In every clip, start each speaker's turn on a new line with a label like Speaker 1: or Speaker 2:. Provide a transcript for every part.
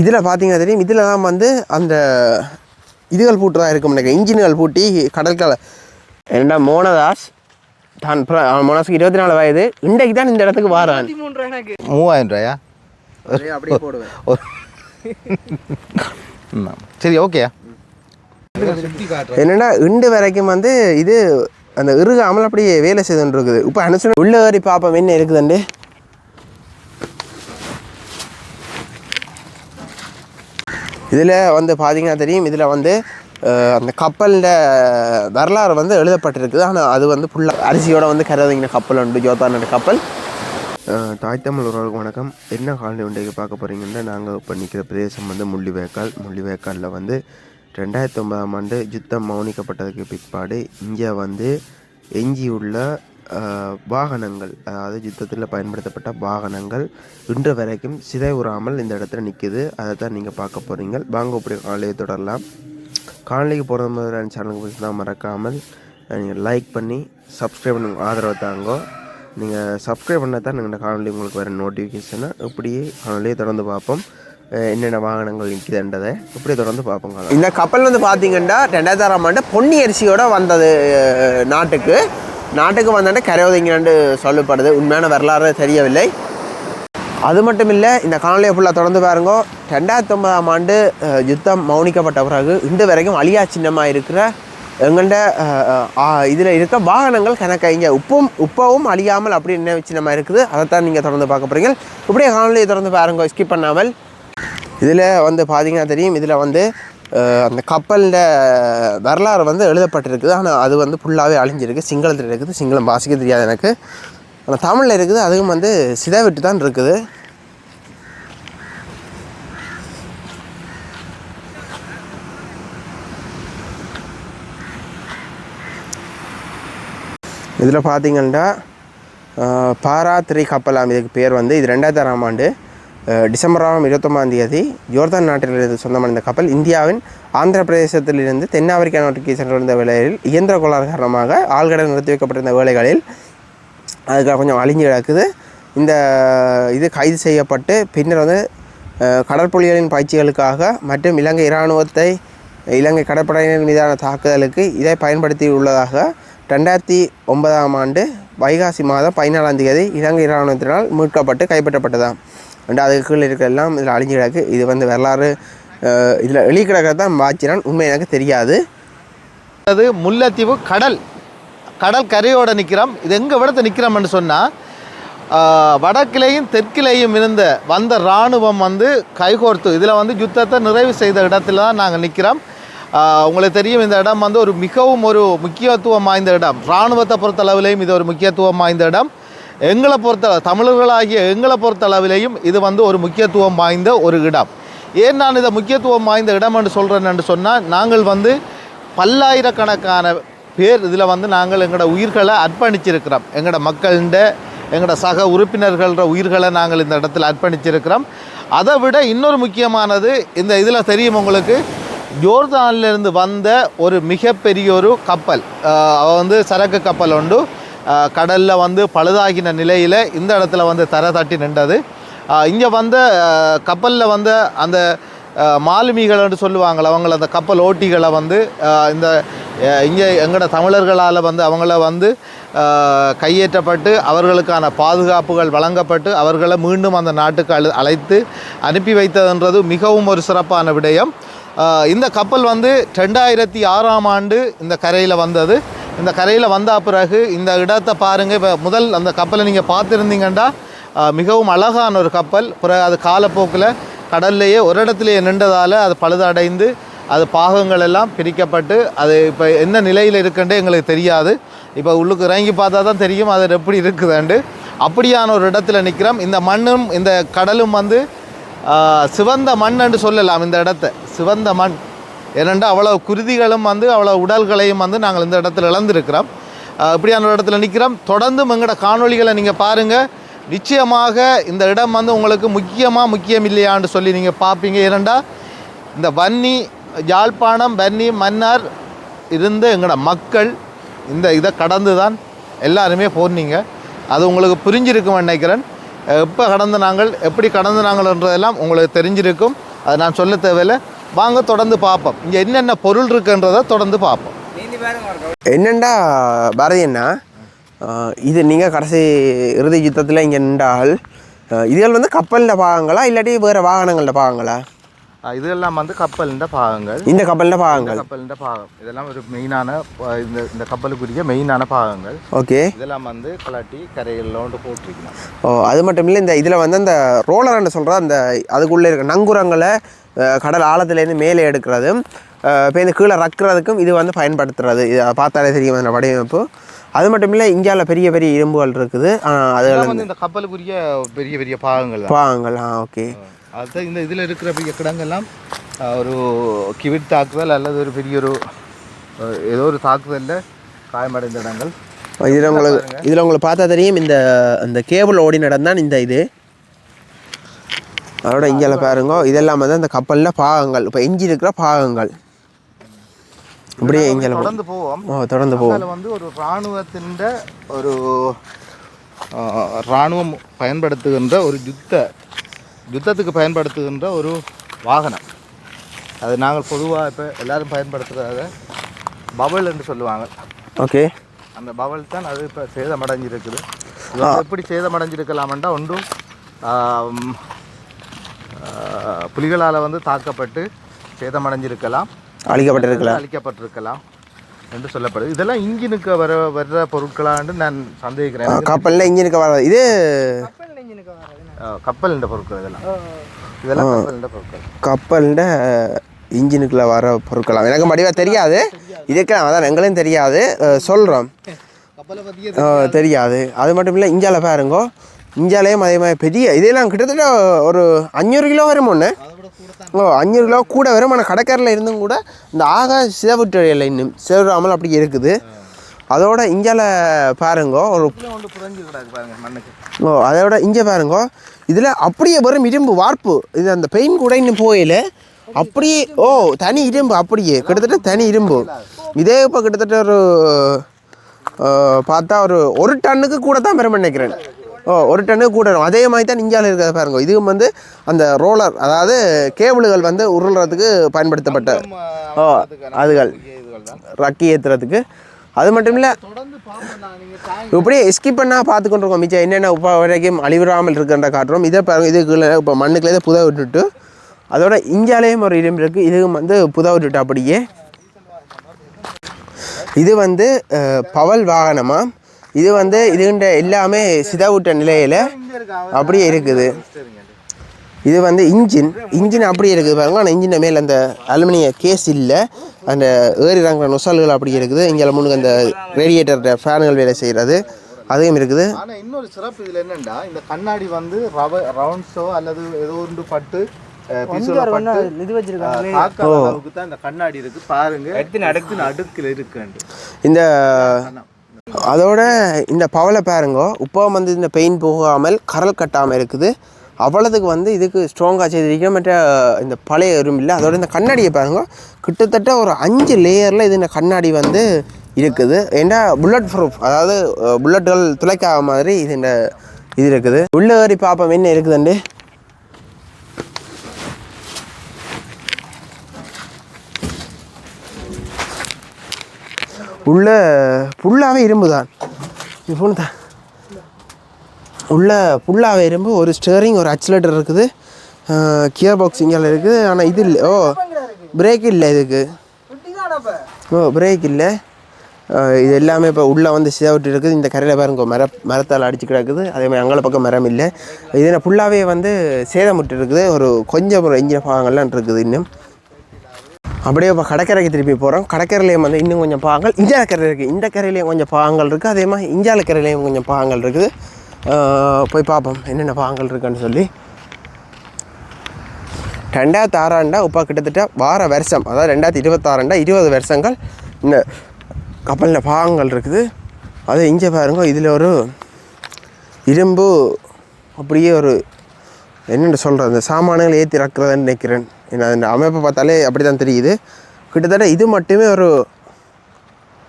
Speaker 1: இதில் பார்த்தீங்கன்னா தெரியும். இதில் தான் வந்து அந்த இதுகள் பூட்டு தான் இருக்கும் நினைக்கிறேன். இன்ஜின்கள் பூட்டி கடற்கரை. என்னடா மோனதாஸ்? தான் மோனஸுக்கு இருபத்தி நாலு வயது. இன்றைக்கு தான் இந்த இடத்துக்கு வாரான்.
Speaker 2: எனக்கு.
Speaker 3: மூவாயிரம் ரூபாயா. சரி ஓகேயா
Speaker 1: என்னடா இண்டு வரைக்கும் வந்து இது அந்த இறுகாமல் அப்படியே வேலை செய்துன்னு இருக்குது இப்போ அனுசரி உள்ள ஏறி பார்ப்போம் என்ன இருக்குதுண்டு? இதில் வந்து பார்த்தீங்கன்னா தெரியும் இதில் வந்து அந்த கப்பலில் வரலாறு வந்து எழுதப்பட்டிருக்குது. ஆனால் அது வந்து ஃபுல்லாக அரிசியோட வந்து கருதுங்கிற கப்பல் உண்டு ஜோத்தான கப்பல். தாய் தமிழ் உறவுக்கு வணக்கம். என்ன காலனி உண்டைக்கு பார்க்க போகிறீங்கன்னா நாங்கள் இப்போ நிற்கிற பிரதேசம் வந்து முள்ளிவேக்கால். முள்ளிவேக்காலில் வந்து ரெண்டாயிரத்தி ஒன்பதாம் ஆண்டு யுத்தம் மௌனிக்கப்பட்டதுக்கு பிற்பாடு இங்கே வந்து எஞ்சியுள்ள வாகனங்கள் அதாவது யுத்தத்தில் பயன்படுத்தப்பட்ட வாகனங்கள் இன்று வரைக்கும் சிதைவுறாமல் இந்த இடத்துல நிற்கிது அதை தான் நீங்கள் பார்க்க போகிறீங்க வாங்க இப்படி காலையை தொடரலாம். காலைக்கு போகிற மாதிரி சேனலுக்கு தான் மறக்காமல் நீங்கள் லைக் பண்ணி சப்ஸ்கிரைப் பண்ணி ஆதரவு தாங்கோ. நீங்கள் சப்ஸ்கிரைப் பண்ணால் தான் எங்கள் காணொலி உங்களுக்கு வர நோட்டிஃபிகேஷனை இப்படியே காணொலியை தொடர்ந்து பார்ப்போம். என்னென்ன வாகனங்கள் நிற்கிதுன்றதை இப்படியே தொடர்ந்து பார்ப்போம் இந்த கப்பல் வந்து பார்த்தீங்கன்னா ரெண்டாயிரத்தி ஆண்டு பொன்னி அரிசியோடு வந்தது நாட்டுக்கு. நாட்டுக்கு வந்தாண்டு கரையோதிங்கன்னு சொல்லப்படுது. உண்மையான வரலாறு தெரியவில்லை. அது மட்டும் இல்லை இந்த காணொலியை ஃபுல்லாக தொடர்ந்து பாருங்க. ரெண்டாயிரத்தி ஒன்பதாம் ஆண்டு யுத்தம் மௌனிக்கப்பட்ட பிறகு இன்று வரைக்கும் அழியா சின்னமாக இருக்கிற எங்கண்ட இதில் இருக்க வாகனங்கள் கணக்கைங்க உப்பும் உப்பவும் அழியாமல் அப்படி என்ன சின்னமாக இருக்குது. அதைத்தான் நீங்கள் தொடர்ந்து பார்க்க போகிறீங்க இப்படியே காணொலியை தொடர்ந்து பாருங்க ஸ்கிப் பண்ணாமல். இதில் வந்து பார்த்தீங்கன்னா தெரியும் இதில் வந்து அந்த கப்பலில் வரலாறு வந்து எழுதப்பட்டிருக்குது. ஆனால் அது வந்து ஃபுல்லாகவே அழிஞ்சிருக்கு. சிங்களத்தில் இருக்குது. சிங்களம் வாசிக்க தெரியாது எனக்கு. ஆனால் தமிழில் இருக்குது. அதுவும் வந்து சிதைவிட்டு தான் இருக்குது. இதில் பார்த்தீங்கன்னா பாராத்திரி பாரா த்ரீ கப்பலாம் இதுக்கு பேர் வந்து இது ரெண்டாயிரத்தாறாம் ஆண்டு. டிசம்பர் ஆறாம் இருபத்தொம்பதாம் தேதி ஜோர்தான் நாட்டிலிருந்து சொந்தமான இந்த கப்பல் இந்தியாவின் ஆந்திர பிரதேசத்திலிருந்து தென்னாப்பிரிக்கா நாட்டுக்கு சென்றிருந்த வேளையில் இயந்திர கோளாறு காரணமாக ஆழ்கடல் நிறுத்தி வைக்கப்பட்டிருந்த வேலைகளில் அதுக்காக கொஞ்சம் அழிஞ்சு கிடக்குது. இந்த இது கைது செய்யப்பட்டு பின்னர் வந்து கடற்புலிகளின் பயிற்சிகளுக்காக மற்றும் இலங்கை இராணுவத்தை இலங்கை கடற்படையினர் மீதான தாக்குதலுக்கு இதை பயன்படுத்தி உள்ளதாக ரெண்டாயிரத்தி ஒன்பதாம் ஆண்டு வைகாசி மாதம் பதினாலாம் தேதி இலங்கை இராணுவத்தினால் மீட்கப்பட்டு கைப்பற்றப்பட்டதாம். அண்ட் அதுக்கு கீழே இருக்க எல்லாம் இதில் அழிஞ்சு கிடக்கு. இது வந்து வரலாறு இதில் எழுதி கிடக்கிறது தான் வாச்சினான் உண்மை எனக்கு தெரியாது.
Speaker 3: அது முல்லைத்தீவு கடல் கடல் கரையோடு நிற்கிறோம். இது எங்கே விடத்தை நிற்கிறோம்னு சொன்னால் வடக்கிலேயும் தெற்கிலேயும் இருந்த வந்த இராணுவம் வந்து கைகோர்த்து இதில் வந்து யுத்தத்தை நிறைவு செய்த இடத்துல தான் நாங்கள் நிற்கிறோம். உங்களுக்கு தெரியும் இந்த இடம் வந்து ஒரு மிகவும் ஒரு முக்கியத்துவம் வாய்ந்த இடம். இராணுவத்தை பொறுத்தளவுலேயும் இது ஒரு முக்கியத்துவம் வாய்ந்த இடம். எங்களை பொறுத்த தமிழர்களாகிய எங்களை பொறுத்தளவிலையும் இது வந்து ஒரு முக்கியத்துவம் வாய்ந்த ஒரு இடம். ஏன் நான் இதை முக்கியத்துவம் வாய்ந்த இடம் என்று சொல்கிறேன்னு சொன்னால் நாங்கள் வந்து பல்லாயிரக்கணக்கான பேர் இதில் வந்து நாங்கள் எங்களோட உயிர்களை அர்ப்பணிச்சிருக்கிறோம். எங்களோட மக்கள்கிட்ட எங்களோட சக உறுப்பினர்கள்கிற உயிர்களை நாங்கள் இந்த இடத்துல அர்ப்பணிச்சிருக்கிறோம். அதை விட இன்னொரு முக்கியமானது இந்த இதில் தெரியும் உங்களுக்கு ஜோர்தான்லேருந்து வந்த ஒரு மிகப்பெரிய ஒரு கப்பல் வந்து சரக்கு கப்பல் உண்டு. கடலில் வந்து பழுதாகின நிலையில் இந்த இடத்துல வந்து தர தட்டி நின்றது. இங்கே வந்த கப்பலில் வந்த அந்த மாலுமிகள்னு சொல்லுவாங்கள அவங்கள அந்த கப்பல் ஓட்டிகளை வந்து இந்த இங்கே எங்களோட தமிழர்களால் வந்து அவங்கள வந்து கையேற்றப்பட்டு அவர்களுக்கான பாதுகாப்புகள் வழங்கப்பட்டு அவர்களை மீண்டும் அந்த நாட்டுக்கு அழு அழைத்து அனுப்பி வைத்ததுன்றது மிகவும் ஒரு சிறப்பான விடயம். இந்த கப்பல் வந்து ரெண்டாயிரத்தி ஆறாம் ஆண்டு இந்த கரையில் வந்தது. இந்த கரையில் வந்த பிறகு இந்த இடத்தை பாருங்கள் இப்போ முதல் அந்த கப்பலை நீங்கள் பார்த்துருந்தீங்கன்னா மிகவும் அழகான ஒரு கப்பல். பிறகு அது காலப்போக்கில் கடல்லையே ஒரு இடத்துலையே நின்றதால் அது பழுதடைந்து அது பாகங்கள் எல்லாம் பிரிக்கப்பட்டு அது இப்போ என்ன நிலையில் இருக்குன்றே எங்களுக்கு தெரியாது. இப்போ உள்ளுக்கு இறங்கி பார்த்தா தான் தெரியும் அது எப்படி இருக்குதுண்டு. அப்படியான ஒரு இடத்துல நிற்கிறோம் இந்த மண்ணும் இந்த கடலும் வந்து சிவந்த மண் என்று சொல்லலாம் இந்த இடத்த. சிவந்த மண். ஏனென்றால் அவ்வளோ குருதிகளும் வந்து அவ்வளோ உடல்களையும் வந்து நாங்கள் இந்த இடத்துல இழந்திருக்கிறோம். இப்படியான ஒரு இடத்துல நிற்கிறோம். தொடர்ந்து எங்களோட காணொளிகளை நீங்கள் பாருங்கள் நிச்சயமாக இந்த இடம் வந்து உங்களுக்கு முக்கியமாக முக்கியம் இல்லையான்னு சொல்லி நீங்கள் பார்ப்பீங்க ஏனெண்டா இந்த வன்னி யாழ்ப்பாணம் வன்னி மன்னார் இருந்த எங்களோட மக்கள் இந்த இதை கடந்து தான் எல்லாருமே போனீங்க. அது உங்களுக்கு புரிஞ்சிருக்கும் நினைக்கிறேன். எப்போ கடந்து நாங்கள் எப்படி கடந்த நாங்கள்ன்றதெல்லாம் உங்களுக்கு தெரிஞ்சிருக்கும். அதை நான் சொல்ல தேவையில்லை. வாங்க தொடர்ந்து பார்ப்போம். இங்கே என்னென்ன பொருள் இருக்குன்றத தொடர்ந்து பார்ப்போம்.
Speaker 1: என்னண்டா பாரதி என்ன இது நீங்கள் கடைசி இறுதி யுத்தத்தில் இங்கே நின்றால் இதுகள் வந்து கப்பலில் பாகங்களா இல்லாட்டி வேறு வாகனங்களில் பாகங்களா?
Speaker 3: இதெல்லாம் வந்து கப்பலிண்ட பாகங்கள்.
Speaker 1: இந்த கப்பலிண்ட பாகங்கள்.
Speaker 3: கப்பலிண்ட பாகம். இதெல்லாம் ஒரு மெயினான இந்த இந்த கப்பலுக்குரிய மெயினான பாகங்கள்.
Speaker 1: ஓகே.
Speaker 3: இதெல்லாம் வந்து கலாட்டி கரைகளில் வந்து போட்டிருக்கலாம்
Speaker 1: ஓ அது மட்டும் இல்லை இந்த இதில் வந்து அந்த ரோலர் என்ன சொல்கிற அந்த அதுக்குள்ளே இருக்க நங்குரங்களை கடல் ஆழத்துலேருந்து மேலே எடுக்கிறது. இப்போ இந்த கீழே ரக்கிறதுக்கும் இது வந்து பயன்படுத்துறது. இது பார்த்தாலே தெரியும் அந்த வடிவமைப்பு. அது மட்டும் இல்லை இந்தியாவில் பெரிய பெரிய இரும்புகள் இருக்குது.
Speaker 3: இதெல்லாம் வந்து இந்த கப்பலுக்குரிய பெரிய பெரிய பாகங்கள்
Speaker 1: பாகங்கள் ஆ ஓகே.
Speaker 3: அதுதான் இந்த இதில் இருக்கிற பெரிய கிடங்கெல்லாம் ஒரு கிவிட் தாக்குதல் அல்லது ஒரு பெரிய ஒரு ஏதோ ஒரு தாக்குதலில் காயமடைந்த இடங்கள்.
Speaker 1: இதில் உங்களுக்கு இதில் உங்களுக்கு பார்த்தா தெரியும் இந்த அந்த கேபிள் ஓடி நடந்தான் இந்த இது. அதோட இங்கே பாருங்க இதெல்லாம் வந்து அந்த கப்பலில் பாகங்கள். இப்போ எஞ்சி இருக்கிற பாகங்கள். இப்படியே இங்கே
Speaker 3: தொடர்ந்து போவோம்.
Speaker 1: ஓ தொடர்ந்து போவோம்.
Speaker 3: வந்து ஒரு இராணுவத்தின் ஒரு இராணுவம் பயன்படுத்துகின்ற ஒரு யுத்த யுத்தத்துக்கு பயன்படுத்துகின்ற ஒரு வாகனம். அது நாங்கள் பொதுவாக இப்போ எல்லாரும் பயன்படுத்துகிறத பவல் என்று சொல்லுவாங்க.
Speaker 1: ஓகே.
Speaker 3: அந்த பவல் தான் அது இப்போ சேதமடைஞ்சிருக்குது. எப்படி சேதமடைஞ்சிருக்கலாம்டா ஒன்றும் புலிகளால் வந்து தாக்கப்பட்டு சேதமடைஞ்சிருக்கலாம்.
Speaker 1: அழிக்கப்பட்டிருக்கலாம்.
Speaker 3: அழிக்கப்பட்டிருக்கலாம் என்று சொல்லப்படுது. இதெல்லாம் இன்ஜினுக்கு வர வர்ற பொருட்களான்னு நான் சந்தேகிக்கிறேன்.
Speaker 1: கப்பலில் இன்ஜினுக்கு வர இது
Speaker 3: கப்பல் இந்த பொருட்கள் இதெல்லாம். இதெல்லாம் கப்பல் இந்த பொருட்கள்.
Speaker 1: கப்பலில் இன்ஜினுக்குள்ள வர பொருட்களாம். எனக்கு வடிவாக தெரியாது. இதுக்கெல்லாம் அதான் எங்களையும் தெரியாது. சொல்கிறோம் தெரியாது. அது மட்டும் இல்லை இந்தியாவில் பாருங்கோ. இந்தியாலேயும் அதே மாதிரி பெரிய இதெல்லாம் கிட்டத்தட்ட ஒரு அஞ்சூறு கிலோ வரும் ஒன்று ஓ அஞ்சூறு கிலோ கூட வரும். ஆனால் கடற்கரையில் இருந்தும் கூட இந்த ஆகாஷ் சிதவிட்டு இல்லை இன்னும் சிதறாமல் அப்படி இருக்குது. அதோட இந்தியாவில் பாருங்க ஒரு ஓ அதோட இங்கே பாருங்கோ. இதில் அப்படியே வரும் இரும்பு வார்ப்பு. இது அந்த பெயின் கூட இன்னும் போயில அப்படியே ஓ தனி இரும்பு அப்படியே. கிட்டத்தட்ட தனி இரும்பு. இதே இப்போ கிட்டத்தட்ட ஒரு பார்த்தா ஒரு ஒரு டன்னுக்கு கூட தான் பெருமை நினைக்கிறேன். ஒரு டன்னுக்கு கூட வரும். அதே மாதிரி தான் இந்தியாவில் இருக்கிறத பாருங்க. இதுவும் வந்து அந்த ரோலர் அதாவது கேபிள்கள் வந்து உருள்றதுக்கு பயன்படுத்தப்பட்ட ஓ அதுகள். ரக்கி ஏற்றுறதுக்கு அது மட்டும் இல்லை இப்படியே ஸ்கிப் பண்ணால் பார்த்து கொண்டு இருக்கோம் மிச்சம் என்னென்ன இப்போ வரைக்கும் அழிவிடாமல் இருக்கின்ற காட்டுறோம். இதை பாருங்க இது கீழே இப்போ மண்ணுக்குள்ளே புத விட்டுட்டு அதோட இந்தியாலேயும் ஒரு இரும்பு இருக்குது இதுவும் வந்து புத விட்டுட்டு அப்படியே. இது வந்து பவல் வாகனமா? இது வந்து இதுகிட்ட எல்லாமே சிதவிட்ட நிலையில்
Speaker 3: இருக்கா
Speaker 1: அப்படியே இருக்குது. இது வந்து இன்ஜின். இன்ஜின் அப்படியே இருக்குது பாருங்க. ஆனால் இன்ஜின் மேலே அந்த அலுமினிய கேஸ் இல்லை. அந்த ஏறி இறங்குற நொசல்கள் அப்படி இருக்குது. இங்கே முன்னுக்கு அந்த ரேடியேட்டர் ஃபேன்கள் வேலை செய்கிறது அதுவும் இருக்குது.
Speaker 3: ஆனால் இன்னொரு சிறப்பு இதில் என்னன்னா இந்த கண்ணாடி வந்து ரவ ரவுண்ட்ஸோ அல்லது ஏதோ ஒன்று பட்டு அஹ், பிசுல பட்டு
Speaker 2: இது வச்சிருக்காங்க.
Speaker 3: அஹ், தாக்காத அளவுக்கு தான் இந்த கண்ணாடி இருக்கு. பாருங்க. அடுக்கில் இருக்குண்டு
Speaker 1: இந்த அதோட இந்த பவலை பாருங்கோ இப்போ வந்து இந்த பெயின் போகாமல் கரல் கட்டாமல் இருக்குது. அவ்வளோதுக்கு வந்து இதுக்கு ஸ்ட்ராங்காக செய்திருக்கோம் மற்ற இந்த பழைய எறும்பு இல்லை அதோட இந்த கண்ணாடியை பாருங்க. கிட்டத்தட்ட ஒரு அஞ்சு லேயரில் இது இந்த கண்ணாடி வந்து இருக்குது. ஏன்னா புல்லட் ப்ரூஃப் அதாவது புல்லட்டுகள் துளைக்காத மாதிரி இது இந்த இது இருக்குது. உள்ளே ஏறி பார்ப்போம் என்ன இருக்குதுண்டு உள்ள ஃபுல்லாகவே இரும்பு தான் ஃபோன் தான் உள்ள ஃபுல்லாகவே இரும்பு ஒரு ஸ்டேரிங் ஒரு அக்சிலேட்டர் இருக்குது. கியர் பாக்ஸ் இங்கே இருக்குது. ஆனால் இது இல்லை. ஓ பிரேக் இல்லை இதுக்கு. ஓ பிரேக் இல்லை. இது எல்லாமே இப்போ உள்ளே வந்து சிதவிட்டு இருக்குது. இந்த கரையில் பாருங்க மர மரத்தால் அடிச்சு கிடக்குது. அதே மாதிரி அங்கே பக்கம் மரம் இல்லை. இதில் ஃபுல்லாகவே வந்து சேதமுட்டு இருக்குது. ஒரு கொஞ்சம் ஒரு இன்ஜின் பாகங்கள்லாம் இருக்குது இன்னும். அப்படியே இப்போ கடற்கரைக்கு திருப்பி போகிறோம் கடற்கரையிலையும் வந்து இன்னும் கொஞ்சம் பாகங்கள் இந்தியால கரை இருக்குது இந்த கரையிலையும் கொஞ்சம் பாகங்கள் இருக்குது அதே மாதிரி இந்தியால கரையிலையும் கொஞ்சம் பாகங்கள் இருக்குது. போய் பார்ப்போம் என்னென்ன பாகங்கள் இருக்குன்னு சொல்லி. ரெண்டாயிரத்தி ஆறாண்டா இப்போ கிட்டத்தட்ட வார வருஷம் அதாவது ரெண்டாயிரத்தி இருபத்தாறாண்டா இருபது வருஷங்கள் இந்த கப்பலில் பாகங்கள் இருக்குது. அது இங்கே பாருங்க இதில் ஒரு இரும்பு அப்படியே ஒரு என்னென்னு சொல்கிறது அந்த சாமான்களை ஏற்றி இறக்குறதுன்னு நினைக்கிறேன். இந்த அமைப்பை பார்த்தாலே அப்படி தான் தெரியுது. கிட்டத்தட்ட இது மட்டுமே ஒரு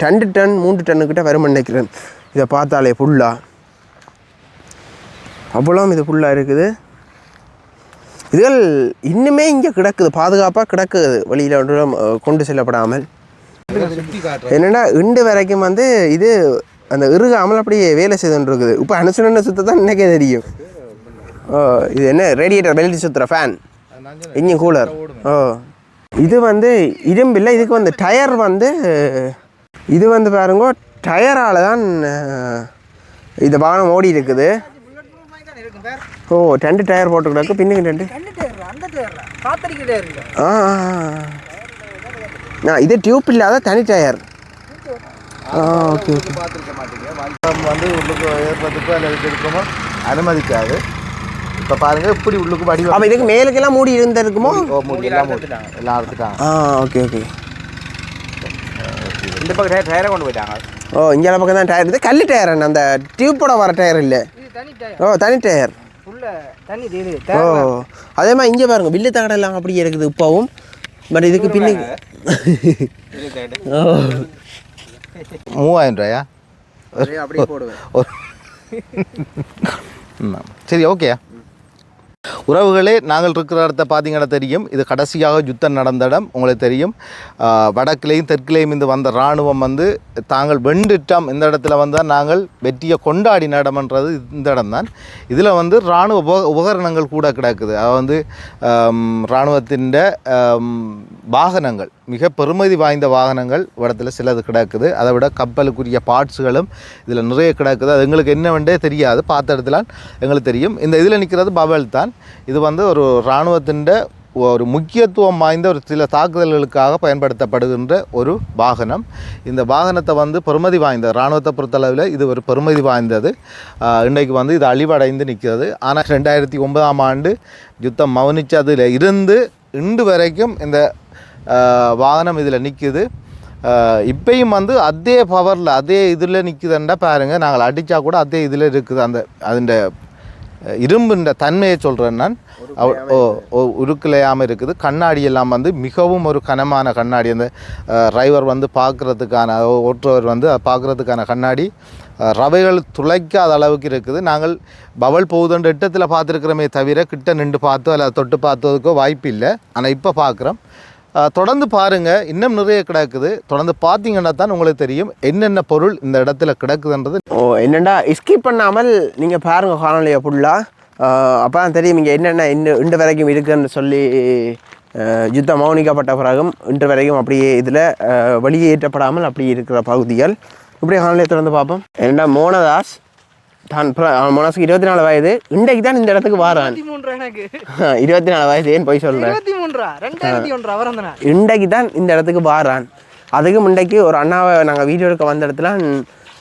Speaker 1: ரெண்டு டன் மூன்று டன்னுக்கிட்ட வரும் நினைக்கிறேன். இதை பார்த்தாலே ஃபுல்லாக அவ்வளோ இது ஃபுல்லாக இருக்குது. இதுகள் இன்னுமே இங்கே கிடக்குது. பாதுகாப்பாக கிடக்குது. வழியில் ஒன்றும் கொண்டு செல்லப்படாமல். என்னென்னா இண்டு வரைக்கும் வந்து இது அந்த இறுகாமல் அப்படியே வேலை செய்துன்னு இருக்குது இப்போ அனுசரண சுத்த தான் இன்னைக்கே தெரியும். ஓ இது என்ன? ரேடியேட்டர் வெளியிட்டு சுற்றுற ஃபேன் இன்ஜின் கூலர் ஓ இது வந்து இரும்பில்லை இதுக்கு வந்து டயர் வந்து இது வந்து பாருங்க டயரால் தான் இந்த வாகனம் ஓடி இருக்குது ஓ ரெண்டு டயர் போட்டு கிடக்கு பின்னுக்கு ரெண்டு ஆ. ஆ இது டியூப் இல்லாத தனி டயர் ஆ ஓகே ஓகே
Speaker 3: பார்த்துருக்க மாட்டீங்க வண்டம் வந்து உள்ளுக்கு ஏற்பதுக்கு அல்லது இருக்குமோ அனுமதிக்காது இப்போ பாருங்க இப்படி உள்ளுக்கு வடிவம்.
Speaker 1: அப்போ இதுக்கு மேலுக்கெல்லாம் மூடி இருந்திருக்குமோ?
Speaker 3: ஓ, மூடி எல்லாம் மூடி. எல்லாம் அறுத்துட்டாங்க.
Speaker 1: ஆ ஓகே ஓகே.
Speaker 4: இந்த பக்கம் டயர் டயரை கொண்டு போயிட்டாங்க.
Speaker 1: ஓ இங்கே பக்கம் தான் டயர் இது கல் டயர் அந்த டியூப்போட வர டயர் இல்லை.
Speaker 2: இது தனி டயர்.
Speaker 1: ஓ தனி டயர்.
Speaker 2: உள்ள தனி இது
Speaker 1: ஓ அதே மாதிரி இங்கே பாருங்க வில்லு தகடெல்லாம் அப்படியே இருக்குது இப்போவும். பட் இதுக்கு பின்னுக்கு ஓ.
Speaker 3: மூவாயிரம் ரூபாயா?
Speaker 4: அப்படியே போடுவேன்.
Speaker 3: ஒரு. சரி ஓகே உறவுகளே நாங்கள் இருக்கிற இடத்த பார்த்தீங்கன்னா தெரியும். இது கடைசியாக யுத்தம் நடந்த இடம் உங்களுக்கு தெரியும். வடக்கிலையும் வடக்கிலேயும் தெற்கிலேயும் இருந்து வந்த இராணுவம் வந்து தாங்கள் வெண்டிட்டம் இந்த இடத்துல வந்து நாங்கள் வெற்றியை கொண்டாடின இடம்ன்றது இந்த இடம் தான் இதில் வந்து இராணுவ உப உபகரணங்கள் கூட கிடக்குது. அது வந்து இராணுவத்தின் வாகனங்கள். மிக பெருமதி வாய்ந்த வாகனங்கள் இடத்துல சிலது கிடக்குது. அதை விட கப்பலுக்குரிய பார்ட்ஸுகளும் இதில் நிறைய கிடக்குது. அது எங்களுக்கு என்னவென்றே தெரியாது. பார்த்த இடத்துல எங்களுக்கு தெரியும். இந்த இதில் நிற்கிறது பவல் தான். இது வந்து ஒரு இராணுவத்தின் ஒரு முக்கியத்துவம் வாய்ந்த ஒரு சில தாக்குதல்களுக்காக பயன்படுத்தப்படுகின்ற ஒரு வாகனம். இந்த வாகனத்தை வந்து பெருமதி வாய்ந்தது இராணுவத்தை பொறுத்தளவில் இது ஒரு பெருமதி வாய்ந்தது. இன்றைக்கு வந்து இது அழிவடைந்து நிற்கிறது. ஆனால் ரெண்டாயிரத்தி ஒன்பதாம் ஆண்டு யுத்தம் மௌனிச்சதில் இருந்து இன்று வரைக்கும் இந்த வாகனம் இதில் நிற்குது இப்பயும் வந்து அதே பவரில் அதே இதில் நிற்குதுண்டா பாருங்கள் நாங்கள் அடித்தா கூட அதே இதில் இருக்குது. அந்த அதிൻ്റെ இரும்புன்ற தன்மையை சொல்கிறேன் நான். உருக்குலையாமல் இருக்குது. கண்ணாடி எல்லாம் வந்து மிகவும் ஒரு கனமான கண்ணாடி. அந்த டிரைவர் வந்து பார்க்குறதுக்கான ஓட்டுறவர் வந்து பார்க்குறதுக்கான கண்ணாடி ரவைகள் துளைக்காத அளவுக்கு இருக்குது. நாங்கள் பவல் போகுதுன்ற இடத்துல பார்த்துருக்கிறோமே தவிர கிட்ட நின்று பார்த்தோ அல்ல தொட்டு பார்த்ததுக்கோ வாய்ப்பு இல்லை. ஆனால் இப்போ பார்க்குறோம். தொடர்ந்து பாருங்கள் இன்னும் நிறைய கிடக்குது. தொடர்ந்து பார்த்தீங்கன்னா தான் உங்களுக்கு தெரியும். என்னென்ன பொருள் இந்த இடத்துல கிடக்குதுன்றது.
Speaker 1: ஓ என்னண்டா ஸ்கிப் பண்ணாமல் நீங்கள் பாருங்கள் காணொலியை ஃபுல்லாக அப்போ தான் தெரியும் இங்கே என்னென்ன இன்னும் இன்று வரைக்கும் இருக்குன்னு சொல்லி அஹ், யுத்தம் மௌனிக்கப்பட்ட பிறகும் இன்று வரைக்கும் அப்படியே இதில் வெளியேற்றப்படாமல் அப்படி இருக்கிற பகுதிகள். இப்படியே காணொலியை தொடர்ந்து பார்ப்போம். என்னென்னா மோனதாஸ் தான் மோனதாஸுக்கு இருபத்தி நாலு வயது. இன்றைக்கு தான் இந்த இடத்துக்கு வாரான்.
Speaker 2: இருபத்தி
Speaker 1: நாலு வயது ஏன் போய் சொல்கிறேன் இன்றைக்கு தான் இந்த இடத்துக்கு வாரான். அதுக்கு முன்னைக்கு ஒரு அண்ணாவை நாங்கள் வீடியோ எடுக்க வந்த இடத்துல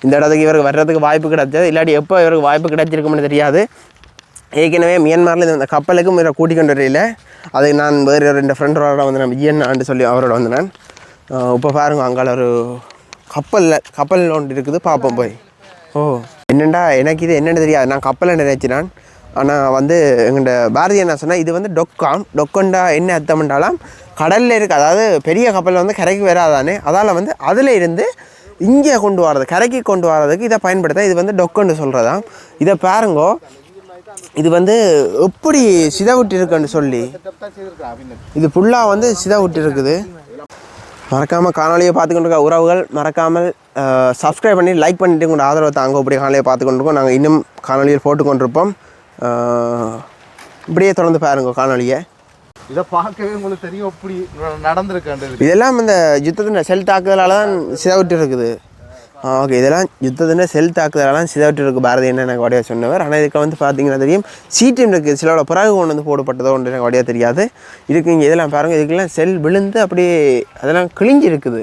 Speaker 1: இந்த இடத்துக்கு இவருக்கு வர்றதுக்கு வாய்ப்பு கிடைச்சது. இல்லாட்டி எப்போ இவருக்கு வாய்ப்பு கிடைச்சிருக்கும்னு தெரியாது. ஏற்கனவே மியான்மரில் இந்த கப்பலுக்கும் இவரை கூட்டிக் கொண்டு வரையில அது நான் வேறு ரெண்டு ஃப்ரெண்டோட வந்து நான் விஜயன் சொல்லி அவரோட வந்து நான் இப்போ பாருங்க அங்கால ஒரு கப்பலில் கப்பல் ஒன்று இருக்குது பார்ப்போம் போய். ஓ. என்னெண்டா எனக்கு இது என்னென்னு தெரியாது. நான் கப்பலை நினைச்சினான்? ஆனால் வந்து எங்கள்கிட்ட பாரதி என்ன சொன்னால் இது வந்து டொக்காம் டொக்கண்டா என்ன அர்த்தம்ன்றாலாம் கடலில் இருக்குது அதாவது பெரிய கப்பலில் வந்து கரைக்கு வராதானே அதால் வந்து அதில் இருந்து இங்கே கொண்டு வரது கரைக்கு கொண்டு வரதுக்கு இதை பயன்படுத்த இது வந்து டொக்குன்னு சொல்கிறதாம் இதை பாருங்கோ இது வந்து எப்படி சிதவிட்டு இருக்குன்னு சொல்லி. இது ஃபுல்லாக வந்து சிதவிட்டு இருக்குது மறக்காமல் காணொலியை பார்த்து கொண்டிருக்க உறவுகள் மறக்காமல் சப்ஸ்கிரைப் பண்ணி லைக் பண்ணிட்டு உங்களோட ஆதரவை தாங்க இப்படி காணொலியை பார்த்து கொண்டிருக்கோம் நாங்கள் இன்னும் காணொலியில் போட்டு கொண்டிருப்போம் அஹ், இப்படியே தொடர்ந்து பாருங்க காணொலியை
Speaker 3: இதை பார்க்கவே உங்களுக்கு தெரியும் எப்படி நடந்திருக்காண்டு
Speaker 1: இதெல்லாம் இந்த யுத்தத்தின் செல் தாக்குதலால் தான் சிதவிட்டு இருக்குது. ஓகே இதெல்லாம் யுத்தத்தின் செல் தாக்குதலெல்லாம் சிதவிட்டு இருக்குது பாரதி என்ன எனக்கு வடிவா சொன்னவர். ஆனால் இதுக்கு வந்து பார்த்தீங்கன்னா தெரியும் சீட்டும் இருக்குது சிலோட பிறகு கொண்டு வந்து போடப்பட்டதோ ஒன்று எனக்கு வடையாக தெரியாது. இதுக்கு இங்கே இதெல்லாம் பாருங்கள் இதுக்கெல்லாம் செல் விழுந்து அப்படியே அதெல்லாம் கிழிஞ்சி இருக்குது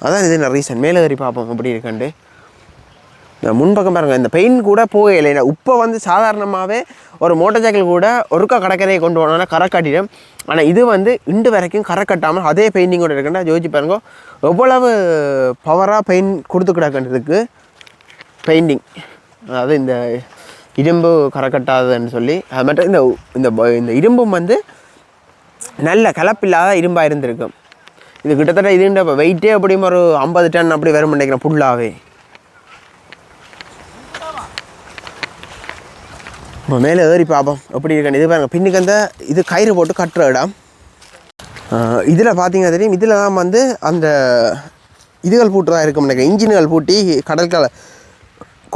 Speaker 1: அதான் இது ரீசன் மேலே ஏறி பார்ப்போம் அப்படி இருக்கண்டு முன்பக்கம் பாருங்கள் இந்த பெயின் கூட போகலை இப்போ வந்து சாதாரணமாகவே ஒரு மோட்டார் சைக்கிள் கூட ஒருக்கா கடற்கரையை கொண்டு போனோம்னா கரை கட்டிடும். ஆனால் இது வந்து இண்டு வரைக்கும் கரை கட்டாமல் அதே பெயிண்டிங்கோட இருக்குன்னா ஜோதிச்சு பாருங்க எவ்வளவு பவராக பெயிண்ட் கொடுத்து கிடக்கின்றதுக்கு பெயிண்டிங் அதாவது இந்த இரும்பு கரை கட்டாதுன்னு சொல்லி அது மட்டும் இந்த இந்த இந்த இரும்பும் வந்து நல்ல கலப்பில்லாத இரும்பாக இருந்திருக்கும். இது கிட்டத்தட்ட இதுன்ற வெயிட்டே அப்படியும் ஒரு ஐம்பது டன் அப்படி வரும் நினைக்கிறேன் ஃபுல்லாகவே இப்போ மேலே ஏறி பார்ப்போம். எப்படி இருக்கேன் இது பாருங்க பின்னுக்கு அந்த இது கயிறு போட்டு கட்டுற இடம். இதில் பார்த்தீங்கன்னா தெரியும் இதில் தான் வந்து அந்த இதுகள் பூட்டு தான் இருக்கும் நினைக்கிறேன். இன்ஜின்கள் பூட்டி கடற்கரை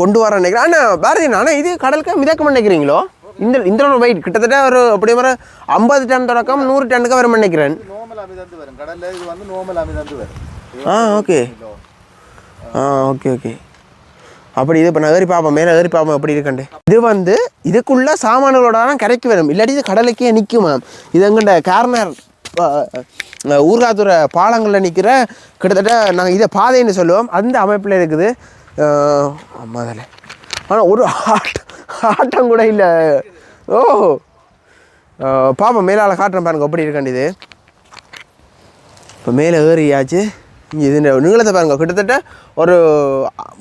Speaker 1: கொண்டு வர நினைக்கிறேன். ஆனால் பாரதி ஆனால் இது கடலுக்கு மிதக்க நினைக்கிறீங்களோ? இந்த இந்த வெயிட் கிட்டத்தட்ட ஒரு அப்படி ஒரு ஐம்பது டன் தொடக்கம் நூறு டன்னுக்கு வரும். நினைக்கிறேன் ஆ ஓகே. ஆ ஓகே ஓகே. அப்படி இது இப்போ நகரி பார்ப்போம் மேலே நகரி பார்ப்போம் எப்படி இருக்கண்டு இது வந்து இதுக்குள்ள சாமான்களோட தான் கரைக்கு வரும் இல்லாட்டி இது கடலுக்கே நிற்குமா இது எங்கண்ட கார்னர் ஊர்காத்துறை பாலங்களில் நிற்கிற கிட்டத்தட்ட நாங்கள் இதை பாதைன்னு சொல்லுவோம். அந்த அமைப்பில் இருக்குது. முதல்ல ஆனால் ஒரு ஆட்டம் ஆட்டம் கூட இல்லை. ஓ பாப்பா மேலால் காட்டுறேன் பாருங்க எப்படி இருக்காண்டு இது. இப்போ மேலே ஏறியாச்சு. இது நீளத்தை பாருங்க. கிட்டத்தட்ட ஒரு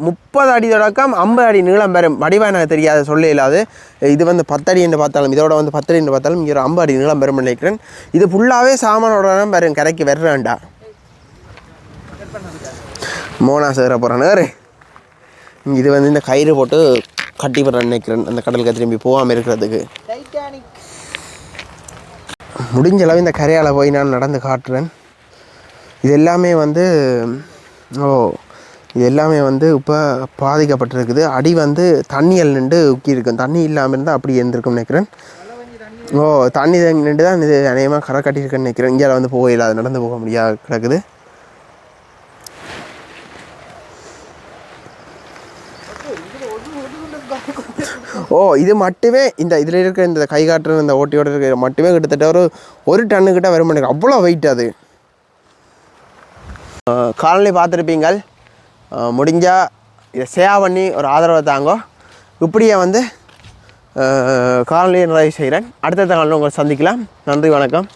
Speaker 1: முப்பது அடி தொடக்கம் ஐம்பது அடி நீளம் வரும். வடிவா எனக்கு தெரியாது சொல்ல இல்லாது இது வந்து பத்தடி என்று பார்த்தாலும் இதோட வந்து பத்தடி என்று பார்த்தாலும் இங்கே ஒரு ஐம்பது அடி நீளம் வரும் நினைக்கிறேன். இது ஃபுல்லாகவே சாமானோட வரும் கரைக்கு வர்றேன்டா. மோனா சேர போகிறேன் இது வந்து இந்த கயிறு போட்டு கட்டி விடுறேன் நினைக்கிறேன் அந்த கடலுக்கு திரும்பி போகாமல் இருக்கிறதுக்கு. முடிஞ்ச அளவு இந்த கரையால் போய் நான் நடந்து காட்டுறேன். இது எல்லாமே வந்து ஓ இது எல்லாமே வந்து இப்போ பாதிக்கப்பட்டிருக்குது. அடி வந்து தண்ணியில் நின்று உக்கி இருக்கும் தண்ணி இல்லாமல் இருந்தால் அப்படி இருந்திருக்கும்னு நினைக்கிறேன். ஓ தண்ணி நின்று தான் இது அநேகமாக கரை கட்டியிருக்குன்னு நினைக்கிறேன். இங்கே வந்து போகல அது நடந்து போக முடியாது கிடக்குது. ஓ இது மட்டுமே இந்த இதில் இருக்கிற இந்த கை காட்டுற இந்த ஓட்டியோட இருக்கிற மட்டுமே கிட்டத்தட்ட ஒரு ஒரு டன்னு கிட்ட வரும் எனக்கு அவ்வளோ வெயிட் அது. காலனி பார்த்துருப்பீங்கள். முடிஞ்சால் இதை சேவ் பண்ணி ஒரு ஆதரவை தாங்கோ. இப்படியே வந்து காலனியை நிறைவு செய்கிறேன். அடுத்த காலனில் உங்களை சந்திக்கலாம். நன்றி வணக்கம்.